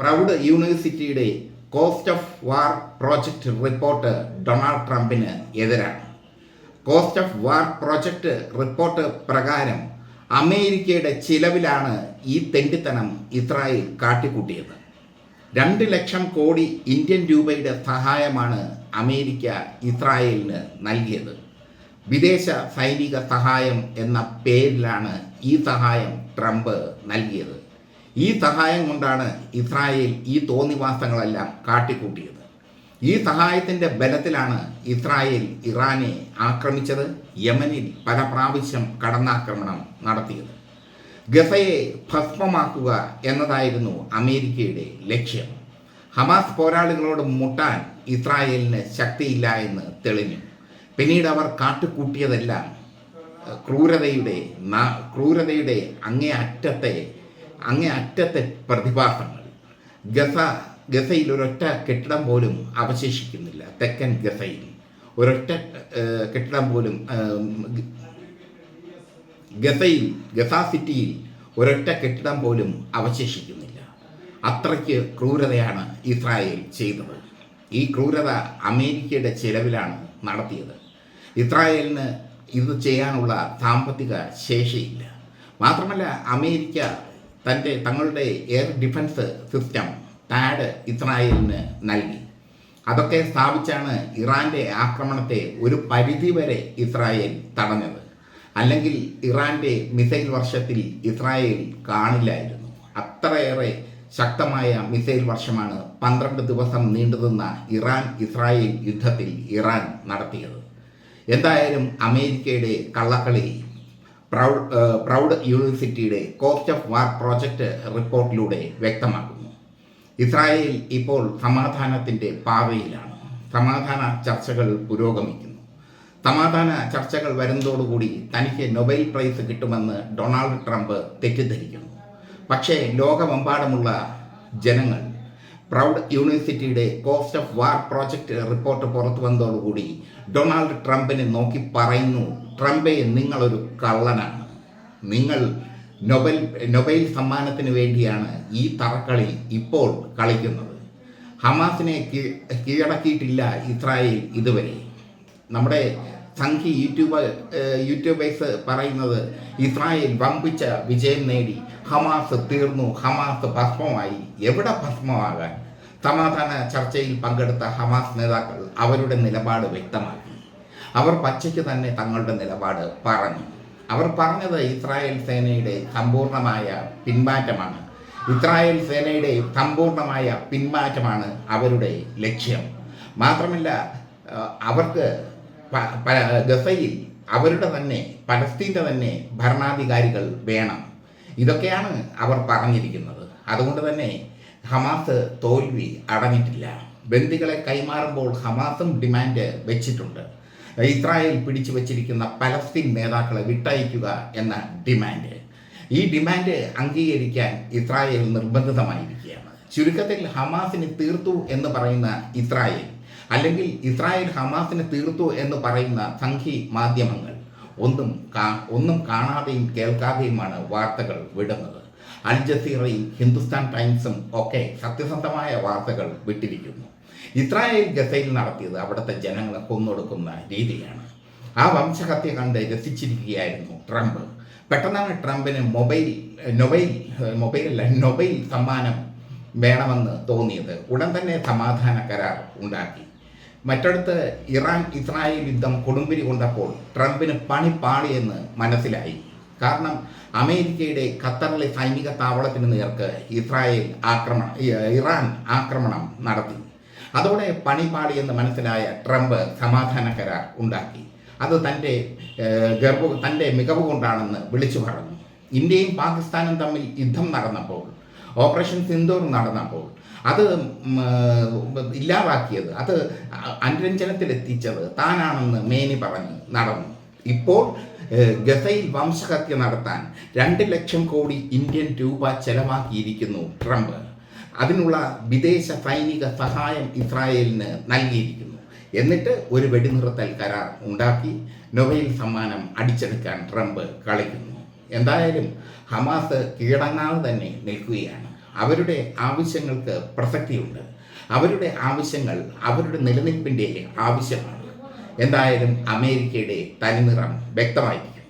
Proud യൂണിവേഴ്സിറ്റിയുടെ cost of war project report Donald ട്രംപിന് എതിരാണ്. Cost of war project report പ്രകാരം അമേരിക്കയുടെ ചിലവിലാണ് ഈ തെണ്ടിത്തനം ഇസ്രായേൽ കാട്ടിക്കൂട്ടിയത്. രണ്ട് ലക്ഷം കോടി ഇന്ത്യൻ രൂപയുടെ സഹായമാണ് അമേരിക്ക ഇസ്രായേലിന് നൽകിയത്. വിദേശ സൈനിക സഹായം എന്ന പേരിലാണ് ഈ സഹായം ട്രംപ് നൽകിയത്. ഈ സഹായം കൊണ്ടാണ് ഇസ്രായേൽ ഈ തോന്നിവാസങ്ങളെല്ലാം കാട്ടിക്കൂട്ടിയത്. ഈ സഹായത്തിന്റെ ബലത്തിലാണ് ഇസ്രായേൽ ഇറാനെ ആക്രമിച്ചത് യമനിൽ പല പ്രാവശ്യം കടന്നാക്രമണം നടത്തിയത്. ഗസയെ ഭസ്മമാക്കുക എന്നതായിരുന്നു അമേരിക്കയുടെ ലക്ഷ്യം. ഹമാസ് പോരാളികളോട് മുട്ടാൻ ഇസ്രായേലിന് ശക്തിയില്ല എന്ന് തെളിഞ്ഞു. പിന്നീട് അവർ കാട്ടുകൂട്ടിയതെല്ലാം ക്രൂരതയുടെ ക്രൂരതയുടെ അങ്ങേ അറ്റത്തെ അങ്ങേ അറ്റത്തെ പ്രതിഭാസങ്ങൾ. ഗസ ഗസയിൽ ഒരൊറ്റ കെട്ടിടം പോലും അവശേഷിക്കുന്നില്ല. തെക്കൻ ഗസയിൽ. ഒരൊറ്റ കെട്ടിടം പോലും ഗസയിൽ ഗസ സിറ്റിയിൽ ഒരൊറ്റ കെട്ടിടം പോലും അവശേഷിക്കുന്നില്ല. അത്രയ്ക്ക് ക്രൂരതയാണ് ഇസ്രായേൽ ചെയ്തത്. ഈ ക്രൂരത അമേരിക്കയുടെ ചെലവിലാണ് നടത്തിയത്. ഇസ്രായേലിന് ഇത് ചെയ്യാനുള്ള സാമ്പത്തിക ശേഷിയില്ല. മാത്രമല്ല അമേരിക്ക തന്റെ തങ്ങളുടെ എയർ ഡിഫൻസ് സിസ്റ്റം ടാഡ് ഇസ്രായേലിന് നൽകി. അതൊക്കെ സ്ഥാപിച്ചാണ് ഇറാന്റെ ആക്രമണത്തെ ഒരു പരിധിവരെ ഇസ്രായേൽ തടഞ്ഞത്. അല്ലെങ്കിൽ ഇറാന്റെ മിസൈൽ വർഷത്തിൽ ഇസ്രായേൽ കാണില്ലായിരുന്നു. അത്രയേറെ ശക്തമായ മിസൈൽ വർഷമാണ് പന്ത്രണ്ട് ദിവസം നീണ്ടുനിന്ന ഇറാൻ ഇസ്രായേൽ യുദ്ധത്തിൽ ഇറാൻ നടത്തിയത്. എന്തായാലും അമേരിക്കയുടെ കള്ളക്കളി പ്രൗഡ് പ്രൗഡ് യൂണിവേഴ്സിറ്റിയുടെ കോസ്റ്റ് ഓഫ് വാർ പ്രോജക്റ്റ് റിപ്പോർട്ടിലൂടെ വ്യക്തമാക്കുന്നു. ഇസ്രായേൽ ഇപ്പോൾ സമാധാനത്തിന്റെ പാതയിലാണ്. സമാധാന ചർച്ചകൾ പുരോഗമിക്കുന്നു. സമാധാന ചർച്ചകൾ വരുന്നതോടുകൂടി തനിക്ക് നൊബേൽ പ്രൈസ് കിട്ടുമെന്ന് ഡൊണാൾഡ് ട്രംപ് തെറ്റിദ്ധരിക്കുന്നു. പക്ഷേ ലോകമെമ്പാടുമുള്ള ജനങ്ങൾ പ്രൗഡ് യൂണിവേഴ്സിറ്റിയുടെ cost of war project report പുറത്തു വന്നതോടുകൂടി ഡൊണാൾഡ് ട്രംപിനെ നോക്കി പറയുന്നു ട്രംപെ നിങ്ങളൊരു കള്ളനാണ്. നിങ്ങൾ നൊബൽ നൊബൈൽ സമ്മാനത്തിന് വേണ്ടിയാണ് ഈ തറക്കളി ഇപ്പോൾ കളിക്കുന്നത്. ഹമാസിനെ കീഴടക്കിയിട്ടില്ല ഇസ്രായേൽ ഇതുവരെ. നമ്മുടെ സംഘി യൂട്യൂബ് യൂട്യൂബേഴ്സ് പറയുന്നത് ഇസ്രായേൽ വമ്പിച്ച വിജയം നേടി ഹമാസ് തീർന്നു ഹമാസ് ഭസ്മമായി. എവിടെ ഭസ്മമാകാൻ? സമാധാന ചർച്ചയിൽ പങ്കെടുത്ത ഹമാസ് നേതാക്കൾ അവരുടെ നിലപാട് വ്യക്തമാക്കി. അവർ പച്ചയ്ക്ക് തന്നെ തങ്ങളുടെ നിലപാട് പറഞ്ഞു. അവർ പറഞ്ഞത് ഇസ്രായേൽ സേനയുടെ സമ്പൂർണമായ പിന്മാറ്റമാണ് ഇസ്രായേൽ സേനയുടെ സമ്പൂർണമായ പിന്മാറ്റമാണ് അവരുടെ ലക്ഷ്യം. മാത്രമല്ല അവർക്ക് ഗസയിൽ അവരുടെ തന്നെ പലസ്തീന്റെ തന്നെ ഭരണാധികാരികൾ വേണം. ഇതൊക്കെയാണ് അവർ പറഞ്ഞിരിക്കുന്നത്. അതുകൊണ്ട് തന്നെ ഹമാസ് തോൽവി അടഞ്ഞിട്ടില്ല. ബന്ദികളെ കൈമാറുമ്പോൾ ഹമാസും ഡിമാൻഡ് വെച്ചിട്ടുണ്ട്. ഇസ്രായേൽ പിടിച്ചു വച്ചിരിക്കുന്ന പലസ്തീൻ നേതാക്കളെ വിട്ടയക്കുക എന്ന ഡിമാൻഡ്. ഈ ഡിമാൻഡ് അംഗീകരിക്കാൻ ഇസ്രായേൽ നിർബന്ധിതമായിരിക്കുകയാണ്. ചുരുക്കത്തിൽ ഹമാസിന് തീർത്തു എന്ന് പറയുന്ന ഇസ്രായേൽ അല്ലെങ്കിൽ ഇസ്രായേൽ ഹമാസിനെ തീർത്തു എന്ന് പറയുന്ന സംഘി മാധ്യമങ്ങൾ ഒന്നും കാ- ഒന്നും കാണാതെയും കേൾക്കാതെയുമാണ് വാർത്തകൾ വിടുന്നത്. അൽ ജസീറയും ഹിന്ദുസ്ഥാൻ ടൈംസും ഒക്കെ സത്യസന്ധമായ വാർത്തകൾ വിട്ടിരിക്കുന്നു. ഇസ്രായേൽ ഗസയിൽ നടത്തിയത് അവിടുത്തെ ജനങ്ങളെ കൊന്നൊടുക്കുന്ന രീതിയാണ്. ആ വംശഹത്യ കണ്ട് രസിച്ചിരിക്കുകയായിരുന്നു ട്രംപ്. പെട്ടെന്നാണ് ട്രംപിന് മൊബൈൽ നൊബൈൽ മൊബൈലല്ല നൊബൈൽ സമ്മാനം വേണമെന്ന് തോന്നിയത്. ഉടൻ തന്നെ സമാധാന കരാർ ഉണ്ടാക്കി. മറ്റടുത്ത് ഇറാൻ ഇസ്രായേൽ യുദ്ധം കൊടുമ്പിരി കൊണ്ടപ്പോൾ ട്രംപിന് പണി പാളിയെന്ന് മനസ്സിലായി. കാരണം അമേരിക്കയുടെ ഖത്തറിലെ സൈനിക താവളത്തിന് നേർക്ക് ഇസ്രായേൽ ആക്രമണം ഇറാൻ ആക്രമണം നടത്തി. അതോടെ പണി പാളിയെന്ന് മനസ്സിലായ ട്രംപ് സമാധാന കരാർ ഉണ്ടാക്കി. അത് തന്റെ ഗർഭ തന്റെ മികവ് കൊണ്ടാണെന്ന് വിളിച്ചു പറഞ്ഞു. ഇന്ത്യയും പാകിസ്ഥാനും തമ്മിൽ യുദ്ധം നടന്നപ്പോൾ ഓപ്പറേഷൻ സിന്ദൂർ നടന്നപ്പോൾ അത് ഇല്ലാതാക്കിയത് അത് അനുരഞ്ജനത്തിലെത്തിച്ചത് താനാണെന്ന് മേനി പറഞ്ഞു നടന്നു. ഇപ്പോൾ ഗസയിൽ വംശഹത്യ നടത്താൻ രണ്ട് ലക്ഷം കോടി ഇന്ത്യൻ രൂപ ചെലവാക്കിയിരിക്കുന്നു ട്രംപ്. അതിനുള്ള വിദേശ സൈനിക സഹായം ഇസ്രായേലിന് നൽകിയിരിക്കുന്നു. എന്നിട്ട് ഒരു വെടിനിർത്തൽ കരാർ ഉണ്ടാക്കി നൊബേൽ സമ്മാനം അടിച്ചെടുക്കാൻ ട്രംപ് കളിക്കുന്നു. എന്തായാലും ഹമാസ് കീഴടങ്ങാതെ തന്നെ നിൽക്കുകയാണ്. അവരുടെ ആവശ്യങ്ങൾക്ക് പ്രസക്തിയുണ്ട്. അവരുടെ ആവശ്യങ്ങൾ അവരുടെ നിലനിൽപ്പിന്റെ ആവശ്യമാണ്. എന്തായാലും അമേരിക്കയുടെ തനിനിറം വ്യക്തമായിരിക്കും.